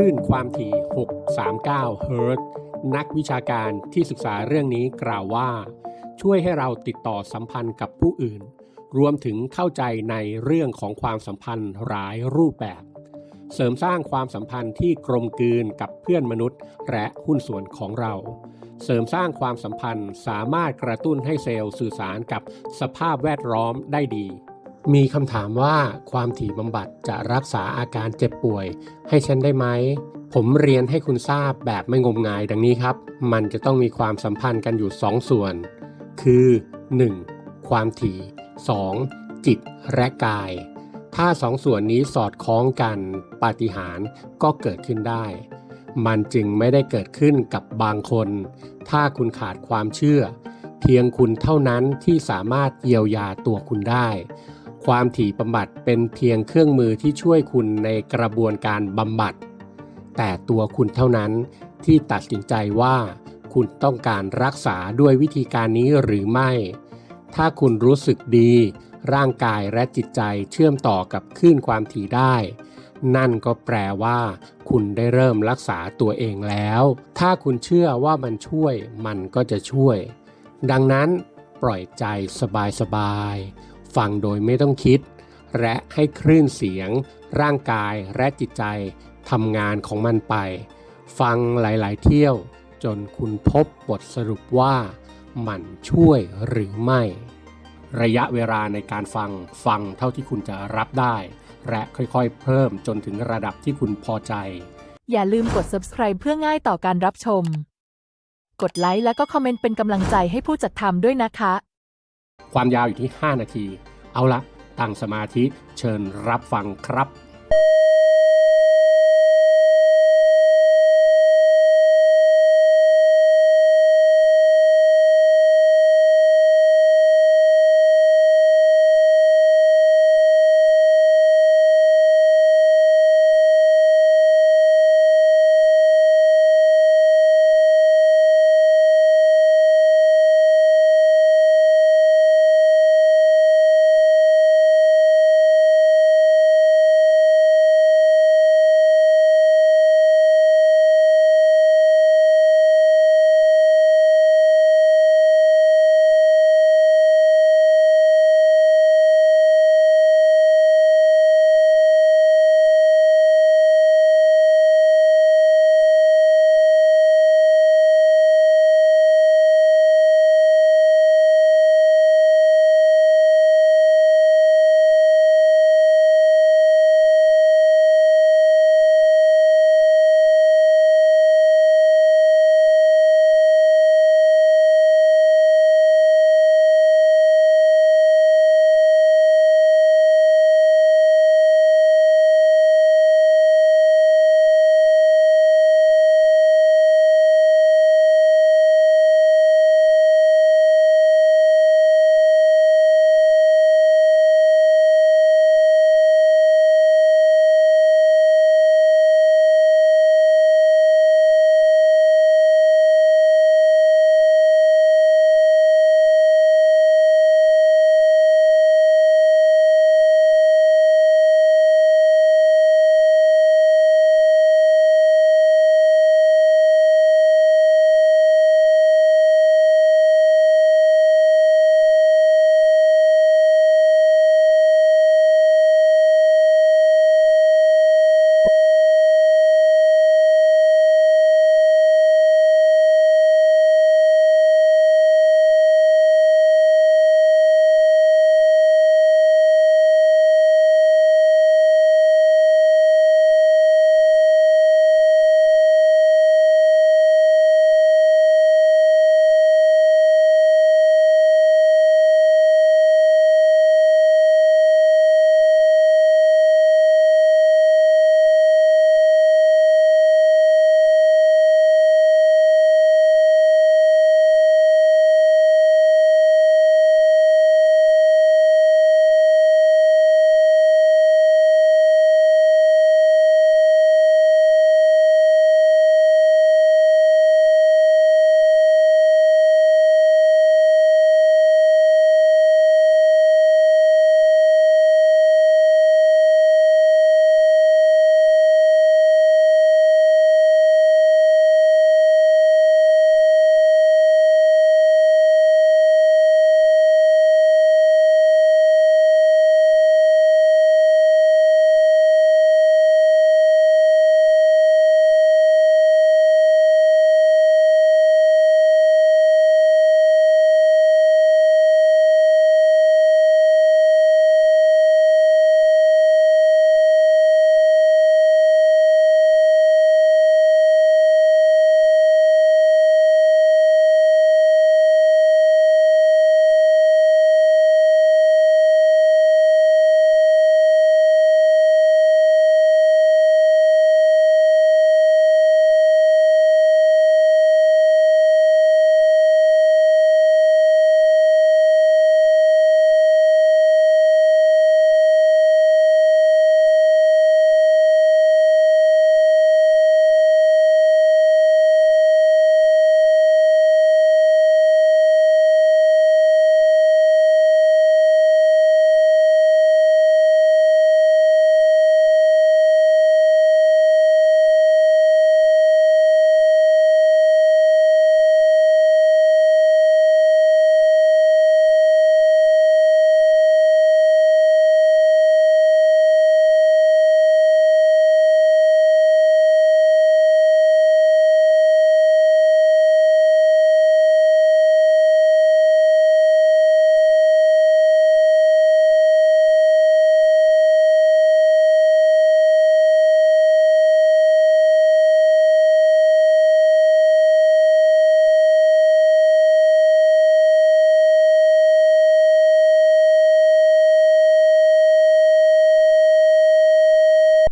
ลื่นความถี่ 639 เฮิรตซ์นักวิชาการที่ศึกษาเรื่องนี้กล่าวว่า ช่วยให้เราติดต่อสัมพันธ์กับผู้อื่น รวมถึงเข้าใจในเรื่องของความสัมพันธ์หลายรูปแบบ เสริมสร้างความสัมพันธ์ที่กลมกลืนกับเพื่อนมนุษย์ และหุ้นส่วนของเรา เสริมสร้างความสัมพันธ์สามารถกระตุ้นให้เซลล์สื่อสารกับสภาพแวดล้อมได้ดี มีคำถามว่าความถี่บำบัดจะรักษาอาการเจ็บป่วย ให้ฉันได้ไหม ผมเรียนให้คุณทราบแบบไม่งมงายดังนี้ครับ มันจะต้องมีความสัมพันธ์กันอยู่ 2 ส่วน คือ 1. ความถี่ 2. จิตและกาย ถ้าสองส่วนนี้สอดคล้องกันปาฏิหาริย์ก็เกิดขึ้นได้ มันจึงไม่ได้เกิดขึ้นกับบางคน ถ้าคุณขาดความเชื่อ เพียงคุณเท่านั้นที่สามารถเยียวยาตัวคุณได้ ความถี่บำบัดเป็นเพียงเครื่องมือที่ช่วยคุณในกระบวนการบำบัด แต่ตัวคุณเท่านั้นที่ตัดสินใจว่าคุณต้องการรักษาด้วยวิธีการนี้หรือไม่ ถ้าคุณรู้สึกดี ร่างกายและจิตใจเชื่อมต่อกับคลื่นความถี่ได้ นั่นก็แปลว่า คุณได้เริ่มรักษาตัวเองแล้ว ถ้าคุณเชื่อว่ามันช่วย มันก็จะช่วย ดังนั้นปล่อยใจสบายๆ ฟังโดยไม่ต้องคิด และให้คลื่นเสียง ร่างกายและจิตใจทำงานของมันไป ฟังหลายๆ เที่ยว จนคุณพบบทสรุปว่ามันช่วยหรือไม่ ระยะเวลาในการฟังฟังเท่าที่คุณจะรับได้ และค่อยๆ เพิ่มจนถึงระดับที่คุณพอใจ อย่าลืมกด subscribe เพื่อง่ายต่อการรับชม กดไลค์และก็คอมเมนต์เป็นกำลังใจให้ผู้จัดทำด้วยนะคะ ความยาวอยู่ที่ 5 นาที เอาละตั้งสมาธิเชิญรับฟังครับ